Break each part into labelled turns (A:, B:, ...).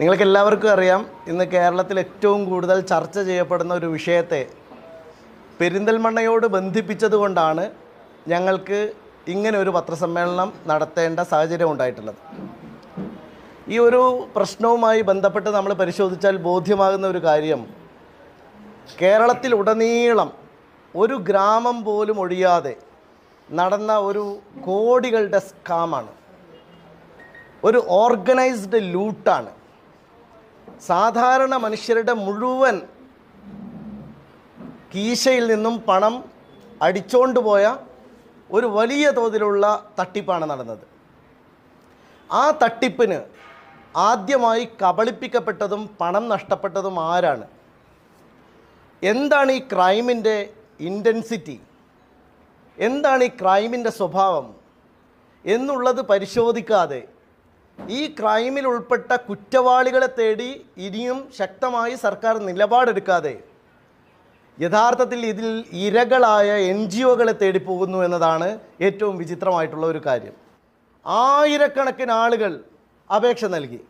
A: നിങ്ങൾക്ക് എല്ലാവർക്കും അറിയാം ഇന്ന് കേരളത്തിൽ ഏറ്റവും കൂടുതൽ ചർച്ച ചെയ്യപ്പെടുന്ന ഒരു വിഷയത്തെ പെരിന്തൽമണ്ണയോട് ബന്ധിപ്പിച്ചതുകൊണ്ടാണ് ഞങ്ങൾക്ക് ഇങ്ങനെ ഒരു പത്രസമ്മേളനം നടത്തേണ്ട സാഹചര്യം ഉണ്ടായിട്ടുള്ളത്. ഈ ഒരു പ്രശ്നവുമായി ബന്ധപ്പെട്ട് നമ്മൾ പരിശോധിച്ചാൽ ബോധ്യമാകുന്ന ഒരു കാര്യം കേരളത്തിൽ ഉടനീളം ഒരു ഗ്രാമം പോലും ഒഴിയാതെ നടന്ന ഒരു കോടികളുടെ സ്കാമാണ്. ഒരു ഓർഗനൈസ്ഡ് ലൂട്ടാണ്. സാധാരണ മനുഷ്യരുടെ മുഴുവൻ കീശയിൽ നിന്നും പണം അടിച്ചോണ്ട് പോയ ഒരു വലിയ തോതിലുള്ള തട്ടിപ്പാണ് നടന്നത്. ആ തട്ടിപ്പിന് ആദ്യമായി കബളിപ്പിക്കപ്പെട്ടതും പണം നഷ്ടപ്പെട്ടതും ആരാണ്? എന്താണ് ഈ ക്രൈമിന്റെ ഇന്റൻസിറ്റി? എന്താണ് ഈ ക്രൈമിന്റെ സ്വഭാവം? എന്നുള്ളത് പരിശോധിക്കാതെ ഈ ക്രൈമിൽ ഉൾപ്പെട്ട കുറ്റവാളികളെ തേടി ഇനിയും ശക്തമായി സർക്കാർ നിലപാടെടുക്കാതെ യഥാർത്ഥത്തിൽ ഇതിൽ ഇരകളായ എൻ ജി ഒകളെ തേടി പോകുന്നു എന്നതാണ് ഏറ്റവും വിചിത്രമായിട്ടുള്ള ഒരു കാര്യം. ആയിരക്കണക്കിന് ആളുകൾ അപേക്ഷ നൽകി.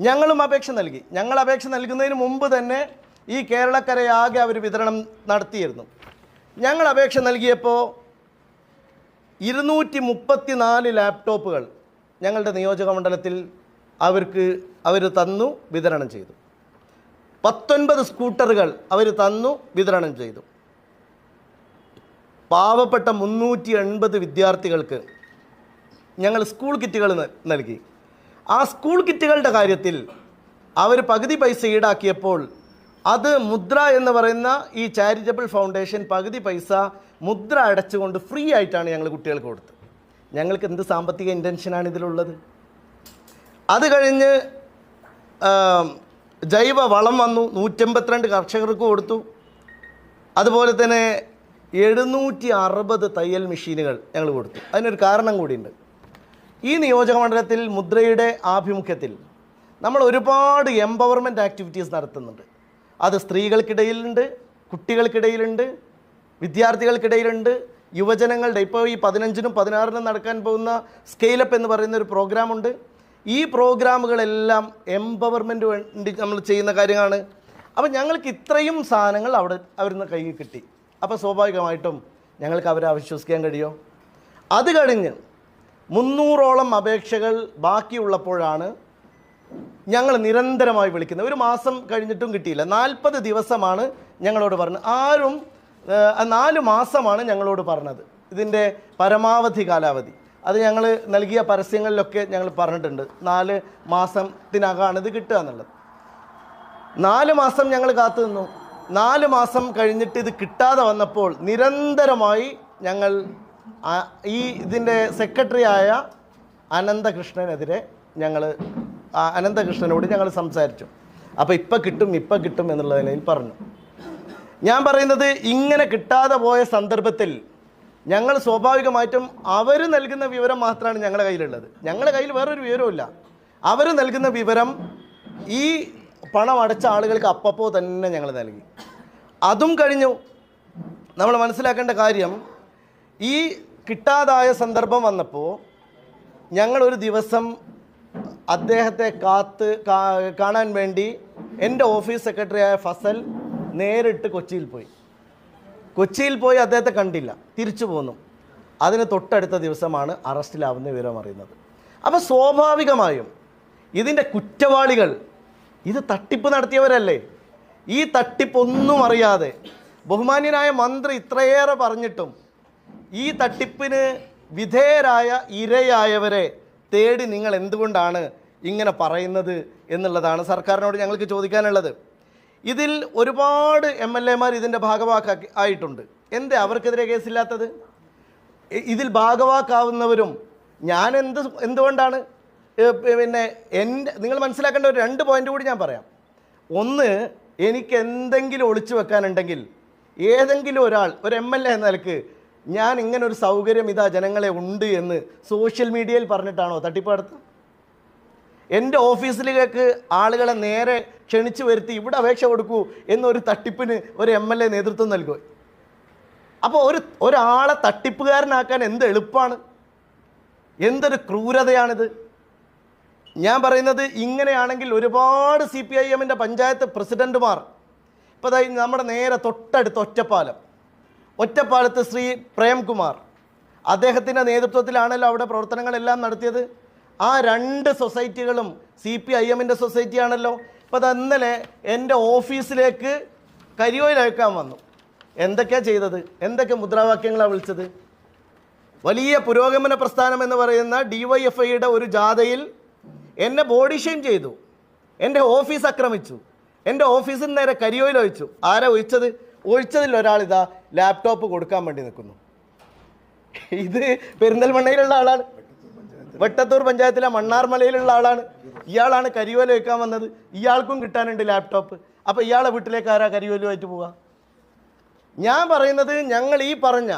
A: ഞങ്ങളും അപേക്ഷ നൽകി. ഞങ്ങൾ അപേക്ഷ നൽകുന്നതിന് മുമ്പ് തന്നെ ഈ കേരളക്കരയാകെ അവർ വിതരണം നടത്തിയിരുന്നു. ഞങ്ങൾ അപേക്ഷ നൽകിയപ്പോൾ ഇരുന്നൂറ്റി മുപ്പത്തി നാല് ലാപ്ടോപ്പുകൾ ഞങ്ങളുടെ നിയോജക മണ്ഡലത്തിൽ അവർക്ക് അവർ തന്നു വിതരണം ചെയ്തു. പത്തൊൻപത് സ്കൂട്ടറുകൾ അവർ തന്നു വിതരണം ചെയ്തു. പാവപ്പെട്ട മുന്നൂറ്റി എൺപത് വിദ്യാർത്ഥികൾക്ക് ഞങ്ങൾ സ്കൂൾ കിറ്റുകൾ നൽകി. ആ സ്കൂൾ കിറ്റുകളുടെ കാര്യത്തിൽ അവർ പകുതി പൈസ ഈടാക്കിയപ്പോൾ അത് മുദ്ര എന്ന് പറയുന്ന ഈ ചാരിറ്റബിൾ ഫൗണ്ടേഷൻ പകുതി പൈസ മുദ്ര അടച്ചുകൊണ്ട് ഫ്രീ ആയിട്ടാണ് ഞങ്ങൾ കുട്ടികൾക്ക് കൊടുത്തത്. ഞങ്ങൾക്ക് എന്ത് സാമ്പത്തിക ഇന്റൻഷനാണ് ഇതിലുള്ളത്? അത് കഴിഞ്ഞ് ജൈവ വളം വന്നു നൂറ്റമ്പത്തിരണ്ട് കർഷകർക്ക് കൊടുത്തു. അതുപോലെ തന്നെ എഴുന്നൂറ്റി അറുപത് തയ്യൽ മെഷീനുകൾ ഞങ്ങൾ കൊടുത്തു. അതിനൊരു കാരണം കൂടിയുണ്ട്. ഈ നിയോജക മണ്ഡലത്തിൽ മുദ്രയുടെ ആഭിമുഖ്യത്തിൽ നമ്മൾ ഒരുപാട് എംപവർമെന്റ് ആക്ടിവിറ്റീസ് നടത്തുന്നുണ്ട്. അത് സ്ത്രീകൾക്കിടയിലുണ്ട് കുട്ടികൾക്കിടയിലുണ്ട് വിദ്യാർത്ഥികൾക്കിടയിലുണ്ട് യുവജനങ്ങളുടെ ഇപ്പോൾ ഈ പതിനഞ്ചിനും പതിനാറിനും നടക്കാൻ പോകുന്ന സ്കെയിലപ്പ് എന്ന് പറയുന്ന ഒരു പ്രോഗ്രാമുണ്ട് ഈ പ്രോഗ്രാമുകളെല്ലാം എംപവർമെന്റ് വേണ്ടി നമ്മൾ ചെയ്യുന്ന കാര്യങ്ങളാണ്. അപ്പോൾ ഞങ്ങൾക്ക് ഇത്രയും സാധനങ്ങൾ അവിടെ അവരിൽ നിന്ന് കയ്യിൽ കിട്ടി. അപ്പോൾ സ്വാഭാവികമായിട്ടും ഞങ്ങൾക്ക് അവരെ അവിശ്വസിക്കാൻ കഴിയുമോ അത് കഴിഞ്ഞ് മുന്നൂറോളം അപേക്ഷകൾ ബാക്കിയുള്ളപ്പോഴാണ് ഞങ്ങൾ നിരന്തരമായി വിളിക്കുന്നത്. ഒരു മാസം കഴിഞ്ഞിട്ടും കിട്ടിയില്ല. നാൽപ്പത് ദിവസമാണ് ഞങ്ങളോട് പറഞ്ഞത്. ആരും നാല് മാസമാണ് ഞങ്ങളോട് പറഞ്ഞത്. ഇതിന്റെ പരമാവധി കാലാവധി. അത് ഞങ്ങൾ നൽകിയ പരസ്യങ്ങളിലൊക്കെ ഞങ്ങൾ പറഞ്ഞിട്ടുണ്ട്. നാല് മാസത്തിനകമാണ് ഇത് കിട്ടുക എന്നുള്ളത്. നാല് മാസം ഞങ്ങൾ കാത്തു നിന്നു. നാല് മാസം കഴിഞ്ഞിട്ട് ഇത് കിട്ടാതെ വന്നപ്പോൾ നിരന്തരമായി ഞങ്ങൾ ഈ ഇതിന്റെ സെക്രട്ടറിയായ അനന്തകൃഷ്ണനെതിരെ ഞങ്ങൾ അനന്തകൃഷ്ണനോട് ഞങ്ങൾ സംസാരിച്ചു. അപ്പോൾ ഇപ്പം കിട്ടും ഇപ്പം കിട്ടും എന്നുള്ള നിലയിൽ പറഞ്ഞു. ഞാൻ പറയുന്നത് ഇങ്ങനെ കിട്ടാതെ പോയ സന്ദർഭത്തിൽ ഞങ്ങൾ സ്വാഭാവികമായിട്ടും അവർ നൽകുന്ന വിവരം മാത്രമാണ് ഞങ്ങളുടെ കയ്യിലുള്ളത്. ഞങ്ങളുടെ കയ്യിൽ വേറൊരു വിവരവുമില്ല. അവർ നൽകുന്ന വിവരം ഈ പണം അടച്ച ആളുകൾക്ക് അപ്പപ്പോൾ തന്നെ ഞങ്ങൾ നൽകി. അതും കഴിഞ്ഞു. നമ്മൾ മനസ്സിലാക്കേണ്ട കാര്യം ഈ കിട്ടാതായ സന്ദർഭം വന്നപ്പോൾ ഞങ്ങളൊരു ദിവസം അദ്ദേഹത്തെ കാത്ത് കാണാൻ വേണ്ടി എന്റെ ഓഫീസ് സെക്രട്ടറിയായ ഫസൽ നേരിട്ട് കൊച്ചിയിൽ പോയി. കൊച്ചിയിൽ പോയി അദ്ദേഹത്തെ കണ്ടില്ല. തിരിച്ചു പോന്നു. അതിന് തൊട്ടടുത്ത ദിവസമാണ് അറസ്റ്റിലാവുന്ന വിവരം അറിയുന്നത്. അപ്പോൾ സ്വാഭാവികമായും ഇതിന്റെ കുറ്റവാളികൾ ഇത് തട്ടിപ്പ് നടത്തിയവരല്ലേ? ഈ തട്ടിപ്പൊന്നും അറിയാതെ ബഹുമാന്യനായ മന്ത്രി ഇത്രയേറെ പറഞ്ഞിട്ടും ഈ തട്ടിപ്പിന് വിധേയരായ ഇരയായവരെ തേടി നിങ്ങൾ എന്തുകൊണ്ടാണ് ഇങ്ങനെ പറയുന്നത് എന്നുള്ളതാണ് സർക്കാരിനോട് ഞങ്ങൾക്ക് ചോദിക്കാനുള്ളത്. ഇതിൽ ഒരുപാട് എം എൽ എമാർ ഇതിന്റെ ഭാഗവാക്കാക്കി ആയിട്ടുണ്ട്. എന്തേ അവർക്കെതിരെ കേസില്ലാത്തത്? ഇതിൽ ഭാഗവാക്കാവുന്നവരും ഞാൻ എന്ത് എന്തുകൊണ്ടാണ്? പിന്നെ എന്റെ നിങ്ങൾ മനസ്സിലാക്കേണ്ട ഒരു രണ്ട് പോയിന്റ് കൂടി ഞാൻ പറയാം. ഒന്ന് എനിക്ക് എന്തെങ്കിലും ഒളിച്ചു വെക്കാനുണ്ടെങ്കിൽ ഏതെങ്കിലും ഒരാൾ ഒരു എം എൽ എ എന്ന നിലയ്ക്ക് ഞാൻ ഇങ്ങനൊരു സൗകര്യം ഇതാ ജനങ്ങളെ ഉണ്ട് എന്ന് സോഷ്യൽ മീഡിയയിൽ പറഞ്ഞിട്ടാണോ തട്ടിപ്പ് നടത്തുക? എന്റെ ഓഫീസിലേക്ക് ആളുകളെ നേരെ ക്ഷണിച്ചു വരുത്തി ഇവിടെ അപേക്ഷ കൊടുക്കൂ എന്നൊരു തട്ടിപ്പിന് ഒരു എം എൽ എ നേതൃത്വം നൽകുക അപ്പോൾ ഒരു ഒരാളെ തട്ടിപ്പുകാരനാക്കാൻ എന്ത് എളുപ്പമാണ് എന്തൊരു ക്രൂരതയാണിത്? ഞാൻ പറയുന്നത് ഇങ്ങനെയാണെങ്കിൽ ഒരുപാട് സി പി ഐ എമ്മിന്റെ പഞ്ചായത്ത് പ്രസിഡന്റുമാർ ഇപ്പോൾ അതായത് നമ്മുടെ നേരെ തൊട്ടടുത്ത് ഒറ്റപ്പാലം ഒറ്റപ്പാലത്ത് ശ്രീ പ്രേംകുമാർ അദ്ദേഹത്തിന്റെ നേതൃത്വത്തിലാണല്ലോ അവിടെ പ്രവർത്തനങ്ങളെല്ലാം നടത്തിയത്. ആ രണ്ട് സൊസൈറ്റികളും സി പി ഐ എമ്മിന്റെ സൊസൈറ്റിയാണല്ലോ. അപ്പോൾ അത് ഇന്നലെ എന്റെ ഓഫീസിലേക്ക് കരിയോയിൽ അയക്കാൻ വന്നു. എന്തൊക്കെയാണ് ചെയ്തത്? എന്തൊക്കെ മുദ്രാവാക്യങ്ങളാണ് വിളിച്ചത്? വലിയ പുരോഗമന പ്രസ്ഥാനം എന്ന് പറയുന്ന ഡി വൈ എഫ് ഐയുടെ ഒരു ജാഥയിൽ എന്നെ ബോഡി ഷെയിം ചെയ്തു. എന്റെ ഓഫീസ് ആക്രമിച്ചു. എന്റെ ഓഫീസിന് നേരെ കരിയോയിൽ ഒഴിച്ചു ആരാ ഒഴിച്ചത്? ഒഴിച്ചതിൽ ഒരാളിതാ ലാപ്ടോപ്പ് കൊടുക്കാൻ വേണ്ടി നിൽക്കുന്നു. ഇത് പെരിന്തൽമണ്ണയിലുള്ള ആളാണ്. വെട്ടത്തൂർ പഞ്ചായത്തിലെ മണ്ണാർമലയിലുള്ള ആളാണ്. ഇയാളാണ് കരിയോല വെക്കാൻ വന്നത്. ഇയാൾക്കും കിട്ടാനുണ്ട് ലാപ്ടോപ്പ് അപ്പോൾ ഇയാളെ വീട്ടിലേക്ക് ആരാ കരിയോലുമായിട്ട് പോവുക? ഞാൻ പറയുന്നത് ഞങ്ങൾ ഈ പറഞ്ഞ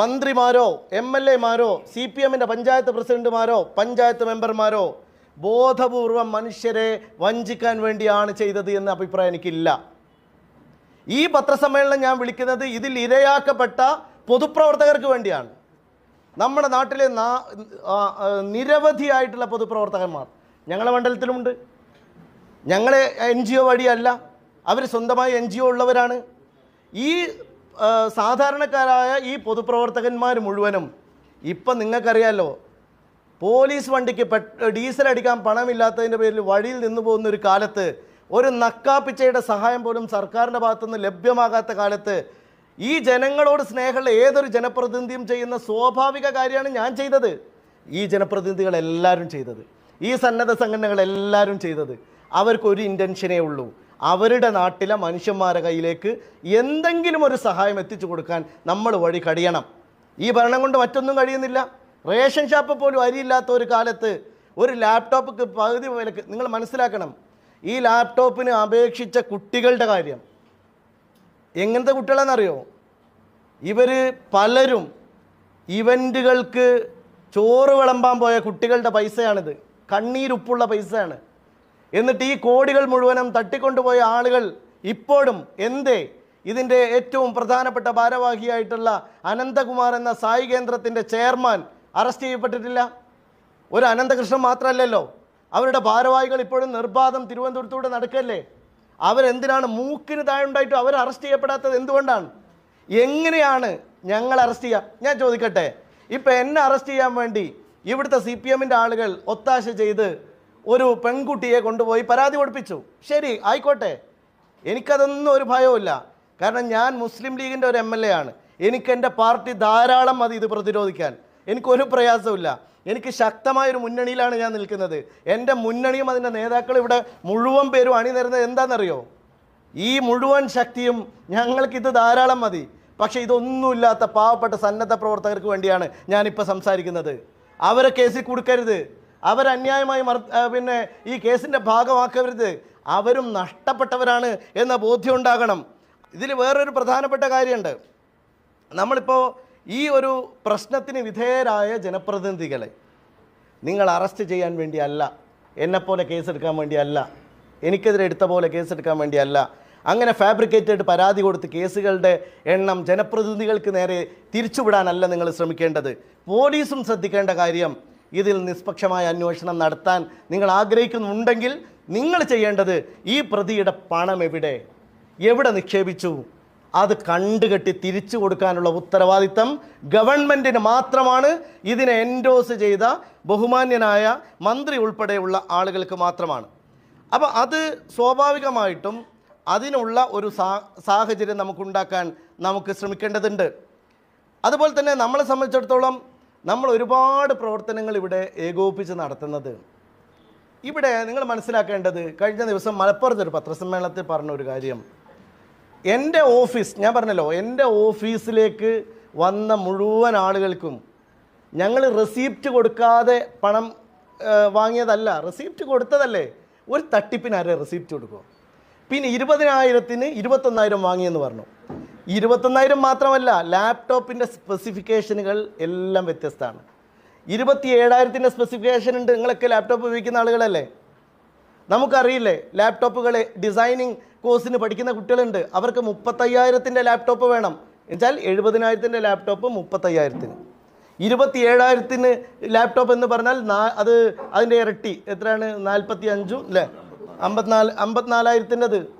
A: മന്ത്രിമാരോ എം എൽ എമാരോ സി പി എമ്മിന്റെ പഞ്ചായത്ത് പ്രസിഡന്റുമാരോ പഞ്ചായത്ത് മെമ്പർമാരോ ബോധപൂർവം മനുഷ്യരെ വഞ്ചിക്കാൻ വേണ്ടിയാണ് ചെയ്തത് എന്ന അഭിപ്രായം എനിക്കില്ല. ഈ പത്രസമ്മേളനം ഞാൻ വിളിക്കുന്നത് ഇതിൽ ഇരയാക്കപ്പെട്ട പൊതുപ്രവർത്തകർക്ക് വേണ്ടിയാണ്. നമ്മുടെ നാട്ടിലെ നിരവധിയായിട്ടുള്ള പൊതുപ്രവർത്തകന്മാർ. ഞങ്ങളുടെ മണ്ഡലത്തിലുമുണ്ട്. ഞങ്ങളെ എൻ ജി ഒ വഴിയല്ല. അവർ സ്വന്തമായി എൻ ജി ഒ ഉള്ളവരാണ്. ഈ സാധാരണക്കാരായ ഈ പൊതുപ്രവർത്തകന്മാർ മുഴുവനും ഇപ്പം നിങ്ങൾക്കറിയാലോ പോലീസ് വണ്ടിക്ക് ഡീസൽ അടിക്കാൻ പണമില്ലാത്തതിന്റെ പേരിൽ വഴിയിൽ നിന്ന് പോകുന്ന ഒരു കാലത്ത് ഒരു നക്കാപ്പിച്ചയുടെ സഹായം പോലും സർക്കാരിന്റെ ഭാഗത്തുനിന്ന് ലഭ്യമാകാത്ത കാലത്ത് ഈ ജനങ്ങളോട് സ്നേഹമുള്ള ഏതൊരു ജനപ്രതിനിധിയും ചെയ്യുന്ന സ്വാഭാവിക കാര്യമാണ് ഞാൻ ചെയ്തത്. ഈ ജനപ്രതിനിധികൾ എല്ലാവരും ചെയ്തത്. ഈ സന്നദ്ധ സംഘടനകൾ എല്ലാവരും ചെയ്തത്. അവർക്കൊരു ഇന്റൻഷനേ ഉള്ളൂ. അവരുടെ നാട്ടിലെ മനുഷ്യന്മാരുടെ കയ്യിലേക്ക് എന്തെങ്കിലും ഒരു സഹായം എത്തിച്ചു കൊടുക്കാൻ നമ്മൾ വഴി കഴിയണം ഈ ഭരണം കൊണ്ട് മറ്റൊന്നും കഴിയുന്നില്ല. റേഷൻ ഷാപ്പ് പോലും അരിയില്ലാത്ത ഒരു കാലത്ത് ഒരു ലാപ്ടോപ്പ് പകുതി വിലക്ക് നിങ്ങൾ മനസ്സിലാക്കണം. ഈ ലാപ്ടോപ്പിന് അപേക്ഷിച്ച കുട്ടികളുടെ കാര്യം. എങ്ങനത്തെ കുട്ടികളാണെന്നറിയോ? ഇവർ പലരും ഇവന്റുകൾക്ക് ചോറ് വിളമ്പാൻ പോയ കുട്ടികളുടെ പൈസയാണിത്. കണ്ണീരുപ്പുള്ള പൈസയാണ്. എന്നിട്ട് ഈ കോടികൾ മുഴുവനും തട്ടിക്കൊണ്ടുപോയ ആളുകൾ ഇപ്പോഴും എന്തേ? ഇതിന്റെ ഏറ്റവും പ്രധാനപ്പെട്ട ഭാരവാഹിയായിട്ടുള്ള അനന്തകുമാർ എന്ന സായി കേന്ദ്രത്തിന്റെ ചെയർമാൻ അറസ്റ്റ് ചെയ്യപ്പെട്ടിട്ടില്ല. ഒരു അനന്തകൃഷ്ണൻ മാത്രമല്ലല്ലോ. അവരുടെ ഭാരവാഹികൾ ഇപ്പോഴും നിർബാധം തിരുവനന്തപുരത്തൂടെ നടക്കല്ലേ? അവരെന്തിനാണ് മൂക്കിന് താഴുണ്ടായിട്ടും അവർ അറസ്റ്റ് ചെയ്യപ്പെടാത്തത് എന്തുകൊണ്ടാണ്? എങ്ങനെയാണ് ഞങ്ങൾ അറസ്റ്റ് ചെയ്യുക ഞാൻ ചോദിക്കട്ടെ. ഇപ്പം എന്നെ അറസ്റ്റ് ചെയ്യാൻ വേണ്ടി ഇവിടുത്തെ സി പി എമ്മിന്റെ ആളുകൾ ഒത്താശ ചെയ്ത് ഒരു പെൺകുട്ടിയെ കൊണ്ടുപോയി പരാതി കൊടുപ്പിച്ചു. ശരി ആയിക്കോട്ടെ. എനിക്കതൊന്നും ഒരു ഭയവുമില്ല. കാരണം ഞാൻ മുസ്ലിം ലീഗിന്റെ ഒരു എം എൽ എ ആണ്. എനിക്ക് എന്റെ പാർട്ടി ധാരാളം മതി ഇത് പ്രതിരോധിക്കാൻ. എനിക്കൊരു പ്രയാസമില്ല എനിക്ക് ശക്തമായ ഒരു മുന്നണിയിലാണ് ഞാൻ നിൽക്കുന്നത്. എന്റെ മുന്നണിയും അതിന്റെ നേതാക്കൾ ഇവിടെ മുഴുവൻ പേരും അണിനിരുന്നത് എന്താണെന്നറിയോ? ഈ മുഴുവൻ ശക്തിയും ഞങ്ങൾക്കിത് ധാരാളം മതി. പക്ഷേ ഇതൊന്നുമില്ലാത്ത പാവപ്പെട്ട സന്നദ്ധ പ്രവർത്തകർക്ക് വേണ്ടിയാണ് ഞാനിപ്പോൾ സംസാരിക്കുന്നത്. അവരെ കേസിൽ കൊടുക്കരുത്. അവരന്യായമായി മർ പിന്നെ ഈ കേസിന്റെ ഭാഗമാക്കരുത്. അവരും നഷ്ടപ്പെട്ടവരാണ് എന്ന ബോധ്യം ഉണ്ടാകണം. ഇതിൽ വേറൊരു പ്രധാനപ്പെട്ട കാര്യമുണ്ട്. നമ്മളിപ്പോൾ ഈ ഒരു പ്രശ്നത്തിന് വിധേയരായ ജനപ്രതിനിധികളെ നിങ്ങൾ അറസ്റ്റ് ചെയ്യാൻ വേണ്ടിയല്ല എന്നെപ്പോലെ കേസെടുക്കാൻ വേണ്ടിയല്ല എനിക്കെതിരെ എടുത്ത പോലെ കേസെടുക്കാൻ വേണ്ടിയല്ല അങ്ങനെ ഫാബ്രിക്കേറ്റഡ് പരാതി കൊടുത്ത് കേസുകളുടെ എണ്ണം ജനപ്രതിനിധികൾക്ക് നേരെ തിരിച്ചുവിടാനല്ല നിങ്ങൾ ശ്രമിക്കേണ്ടത്. പോലീസും ശ്രദ്ധിക്കേണ്ട കാര്യം ഇതിൽ നിഷ്പക്ഷമായ അന്വേഷണം നടത്താൻ നിങ്ങൾ ആഗ്രഹിക്കുന്നുണ്ടെങ്കിൽ നിങ്ങൾ ചെയ്യേണ്ടത് ഈ പ്രതിയുടെ പണം എവിടെ? എവിടെ നിക്ഷേപിച്ചു? അത് കണ്ടുകെട്ടി തിരിച്ചു കൊടുക്കാനുള്ള ഉത്തരവാദിത്തം ഗവൺമെന്റിന് മാത്രമാണ്. ഇതിനെ എൻഡോസ് ചെയ്ത ബഹുമാന്യനായ മന്ത്രി ഉൾപ്പെടെയുള്ള ആളുകൾക്ക് മാത്രമാണ്. അപ്പോൾ അത് സ്വാഭാവികമായിട്ടും അതിനുള്ള ഒരു സാഹചര്യം നമുക്കുണ്ടാക്കാൻ നമുക്ക് ശ്രമിക്കേണ്ടതുണ്ട്. അതുപോലെ തന്നെ നമ്മളെ സംബന്ധിച്ചിടത്തോളം നമ്മൾ ഒരുപാട് പ്രവർത്തനങ്ങൾ ഇവിടെ ഏകോപിപ്പിച്ച് നടത്തുന്നത്. ഇവിടെ നിങ്ങൾ മനസ്സിലാക്കേണ്ടത് കഴിഞ്ഞ ദിവസം മലപ്പുറത്തൊരു പത്രസമ്മേളനത്തിൽ പറഞ്ഞ ഒരു കാര്യം. എന്റെ ഓഫീസ് ഞാൻ പറഞ്ഞല്ലോ എന്റെ ഓഫീസിലേക്ക് വന്ന മുഴുവൻ ആളുകൾക്കും ഞങ്ങൾ റെസീപ്റ്റ് കൊടുക്കാതെ പണം വാങ്ങിയതല്ല റെസീപ്റ്റ് കൊടുത്തതല്ലേ? ഒരു തട്ടിപ്പിന് ആരെ റെസീപ്റ്റ് കൊടുക്കുമോ പിന്നെ ഇരുപതിനായിരത്തിന് ഇരുപത്തൊന്നായിരം വാങ്ങിയെന്ന് പറഞ്ഞു. ഇരുപത്തൊന്നായിരം മാത്രമല്ല ലാപ്ടോപ്പിന്റെ സ്പെസിഫിക്കേഷനുകൾ എല്ലാം വ്യത്യസ്തമാണ്. ഇരുപത്തി ഏഴായിരത്തിന്റെ സ്പെസിഫിക്കേഷൻ ഉണ്ട്. നിങ്ങളൊക്കെ ലാപ്ടോപ്പ് ഉപയോഗിക്കുന്ന ആളുകളല്ലേ? നമുക്കറിയില്ലേ ലാപ്ടോപ്പുകളെ ഡിസൈനിങ് കോഴ്സിന് പഠിക്കുന്ന കുട്ടികളുണ്ട്. അവർക്ക് മുപ്പത്തയ്യായിരത്തിന്റെ ലാപ്ടോപ്പ് വേണം. എന്നുവെച്ചാൽ എഴുപതിനായിരത്തിന്റെ ലാപ്ടോപ്പ് മുപ്പത്തയ്യായിരത്തിന്. ഇരുപത്തി ഏഴായിരത്തിന് ലാപ്ടോപ്പ് എന്ന് പറഞ്ഞാൽ നാ- അത് അതിന്റെ ഇരട്ടി. എത്രയാണ്? നാൽപ്പത്തി അഞ്ചും അല്ലേ? അമ്പത്തിനാല് അമ്പത്തിനാലായിരത്തിന്റെത്.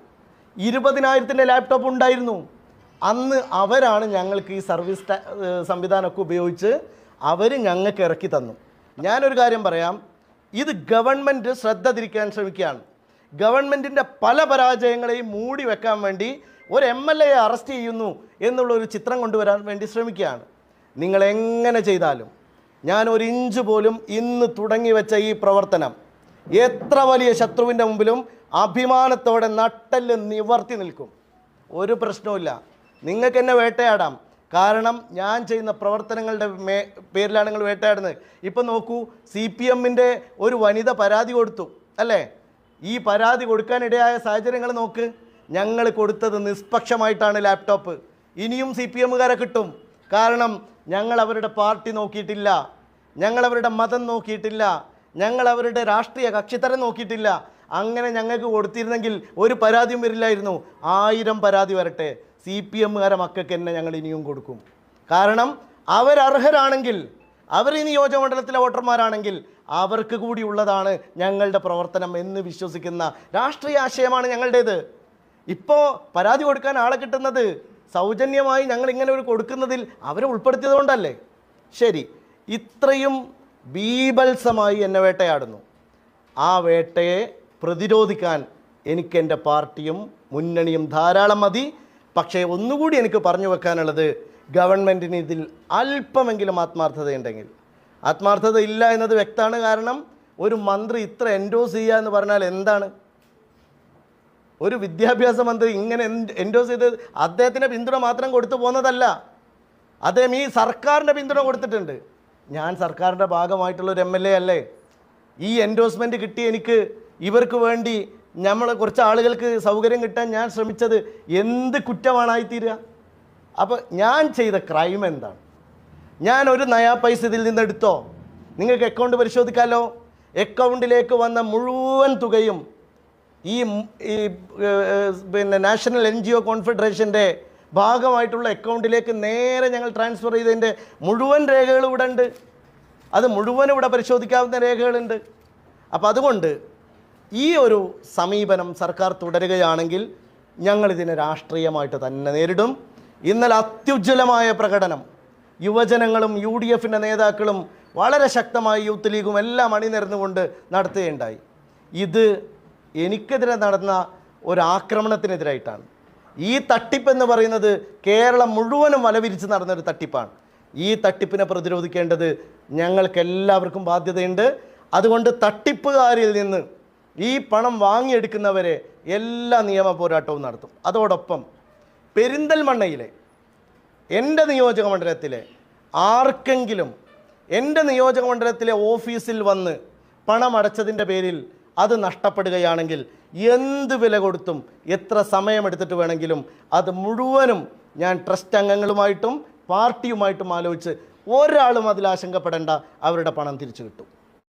A: ഇരുപതിനായിരത്തിന്റെ ലാപ്ടോപ്പ് ഉണ്ടായിരുന്നു. അന്ന് അവരാണ് ഞങ്ങൾക്ക് ഈ സർവീസ് സംവിധാനമൊക്കെ ഉപയോഗിച്ച് അവർ ഞങ്ങൾക്ക് ഇറക്കി തന്നു. ഞാനൊരു കാര്യം പറയാം. ഇത് ഗവൺമെന്റ് ശ്രദ്ധ തിരിക്കാൻ ശ്രമിക്കുകയാണ്. ഗവൺമെന്റിന്റെ പല പരാജയങ്ങളെയും മൂടി വെക്കാൻ വേണ്ടി ഒരു എം എൽ എയെ അറസ്റ്റ് ചെയ്യുന്നു എന്നുള്ള ഒരു ചിത്രം കൊണ്ടുവരാൻ വേണ്ടി ശ്രമിക്കുകയാണ്. നിങ്ങൾ എങ്ങനെ ചെയ്താലും ഞാൻ ഒരു ഇഞ്ച് പോലും ഇന്ന് തുടങ്ങി വെച്ച ഈ പ്രവർത്തനം എത്ര വലിയ ശത്രുവിന്റെ മുമ്പിലും അഭിമാനത്തോടെ നട്ടൽ നിവർത്തി നിൽക്കും. ഒരു പ്രശ്നവുമില്ല നിങ്ങൾക്ക് എന്നെ വേട്ടയാടാം. കാരണം ഞാൻ ചെയ്യുന്ന പ്രവർത്തനങ്ങളുടെ മേ പേരിലാണ് നിങ്ങൾ വേട്ടയാടുന്നത്. ഇപ്പം നോക്കൂ സി പി എമ്മിന്റെ ഒരു വനിത പരാതി കൊടുത്തു അല്ലേ? ഈ പരാതി കൊടുക്കാനിടയായ സാഹചര്യങ്ങൾ നോക്ക്. ഞങ്ങൾ കൊടുത്തത് നിഷ്പക്ഷമായിട്ടാണ് ലാപ്ടോപ്പ് ഇനിയും സി പി എമ്മുകാരെ കിട്ടും. കാരണം ഞങ്ങൾ അവരുടെ പാർട്ടി നോക്കിയിട്ടില്ല. ഞങ്ങൾ അവരുടെ മതം നോക്കിയിട്ടില്ല. ഞങ്ങൾ അവരുടെ രാഷ്ട്രീയ കക്ഷിത്തരം നോക്കിയിട്ടില്ല. അങ്ങനെ ഞങ്ങൾക്ക് കൊടുത്തിരുന്നെങ്കിൽ ഒരു പരാതിയും വരില്ലായിരുന്നു. ആയിരം പരാതി വരട്ടെ. സി പി എമ്മുകാരെ മക്കൾക്ക് എന്നെ ഞങ്ങൾ ഇനിയും കൊടുക്കും. കാരണം അവരർഹരാണെങ്കിൽ അവർ ഈ നിയോജകമണ്ഡലത്തിലെ വോട്ടർമാരാണെങ്കിൽ അവർക്ക് കൂടിയുള്ളതാണ് ഞങ്ങളുടെ പ്രവർത്തനം എന്ന് വിശ്വസിക്കുന്ന രാഷ്ട്രീയ ആശയമാണ് ഞങ്ങളുടേത്. ഇപ്പോൾ പരാതി കൊടുക്കാൻ ആളെ കിട്ടുന്നത് സൗജന്യമായി ഞങ്ങൾ ഇങ്ങനെ ഒരു കൊടുക്കുന്നതിൽ അവരെ ഉൾപ്പെടുത്തിയതുകൊണ്ടല്ലേ ശരി ഇത്രയും ബീഭത്സമായി എന്നെ വേട്ടയാടുന്നു. ആ വേട്ടയെ പ്രതിരോധിക്കാൻ എനിക്ക് എന്റെ പാർട്ടിയും മുന്നണിയും ധാരാളം മതി. പക്ഷേ ഒന്നുകൂടി എനിക്ക് പറഞ്ഞു വെക്കാനുള്ളത് ഗവൺമെന്റിന് ഇതിൽ അല്പമെങ്കിലും ആത്മാർത്ഥതയുണ്ടെങ്കിൽ. ആത്മാർത്ഥത ഇല്ല എന്നത് വ്യക്തമാണ്. കാരണം ഒരു മന്ത്രി ഇത്ര എൻഡോസ് ചെയ്യുക എന്ന് പറഞ്ഞാൽ എന്താണ്? ഒരു വിദ്യാഭ്യാസ മന്ത്രി ഇങ്ങനെ എൻഡോസ് ചെയ്ത് അദ്ദേഹത്തിന്റെ പിന്തുണ മാത്രം കൊടുത്തു പോകുന്നതല്ല അദ്ദേഹം ഈ സർക്കാരിന്റെ പിന്തുണ കൊടുത്തിട്ടുണ്ട്. ഞാൻ സർക്കാരിന്റെ ഭാഗമായിട്ടുള്ള ഒരു എം എൽ എ അല്ലേ? ഈ എൻഡോസ്മെന്റ് കിട്ടി എനിക്ക് ഇവർക്ക് വേണ്ടി നമ്മൾ കുറച്ച് ആളുകൾക്ക് സൗകര്യം കിട്ടാൻ ഞാൻ ശ്രമിച്ചത് എന്ത് കുറ്റമാണായിത്തീരുക? അപ്പോൾ ഞാൻ ചെയ്ത ക്രൈം എന്താണ്? ഞാൻ ഒരു നയാ പൈസ ഇതിൽ നിന്ന് എടുത്തോ നിങ്ങൾക്ക് അക്കൗണ്ട് പരിശോധിക്കാമല്ലോ അക്കൗണ്ടിലേക്ക് വന്ന മുഴുവൻ തുകയും ഈ ഈ പിന്നെ നാഷണൽ എൻ ജി ഒ കോൺഫെഡറേഷന്റെ ഭാഗമായിട്ടുള്ള അക്കൗണ്ടിലേക്ക് നേരെ ഞങ്ങൾ ട്രാൻസ്ഫർ ചെയ്തതിന്റെ മുഴുവൻ രേഖകൾ ഇവിടെ ഉണ്ട്. അത് മുഴുവൻ ഇവിടെ പരിശോധിക്കാവുന്ന രേഖകളുണ്ട്. അപ്പോൾ അതുകൊണ്ട് ഈ ഒരു സമീപനം സർക്കാർ തുടരുകയാണെങ്കിൽ ഞങ്ങളിതിനെ രാഷ്ട്രീയമായിട്ട് തന്നെ നേരിടും. ഇന്നലെ അത്യുജ്വലമായ പ്രകടനം യുവജനങ്ങളും യു ഡി എഫിന്റെ നേതാക്കളും വളരെ ശക്തമായി യൂത്ത് ലീഗും എല്ലാം അണിനിരന്നുകൊണ്ട് നടത്തുകയുണ്ടായി. ഇത് എനിക്കെതിരെ നടന്ന ഒരു ആക്രമണത്തിനെതിരായിട്ടാണ്. ഈ തട്ടിപ്പെന്ന് പറയുന്നത് കേരളം മുഴുവനും വലവിരിച്ച് നടന്നൊരു തട്ടിപ്പാണ്. ഈ തട്ടിപ്പിനെ പ്രതിരോധിക്കേണ്ടത് ഞങ്ങൾക്കെല്ലാവർക്കും ബാധ്യതയുണ്ട്. അതുകൊണ്ട് തട്ടിപ്പുകാരിൽ നിന്ന് ഈ പണം വാങ്ങിയെടുക്കുന്നവരെ എല്ലാ നിയമ പോരാട്ടവും നടത്തും. അതോടൊപ്പം പെരിന്തൽമണ്ണയിലെ എന്റെ നിയോജക മണ്ഡലത്തിലെ ആർക്കെങ്കിലും എന്റെ നിയോജക മണ്ഡലത്തിലെ ഓഫീസിൽ വന്ന് പണമടച്ചതിന്റെ പേരിൽ അത് നഷ്ടപ്പെടുകയാണെങ്കിൽ എന്ത് വില കൊടുത്തും എത്ര സമയമെടുത്തിട്ട് വേണമെങ്കിലും അത് മുഴുവനും ഞാൻ ട്രസ്റ്റ് അംഗങ്ങളുമായിട്ടും പാർട്ടിയുമായിട്ടും ആലോചിച്ച് ഒരാളും അതിൽ ആശങ്കപ്പെടേണ്ട അവരുടെ പണം തിരിച്ചു കിട്ടും.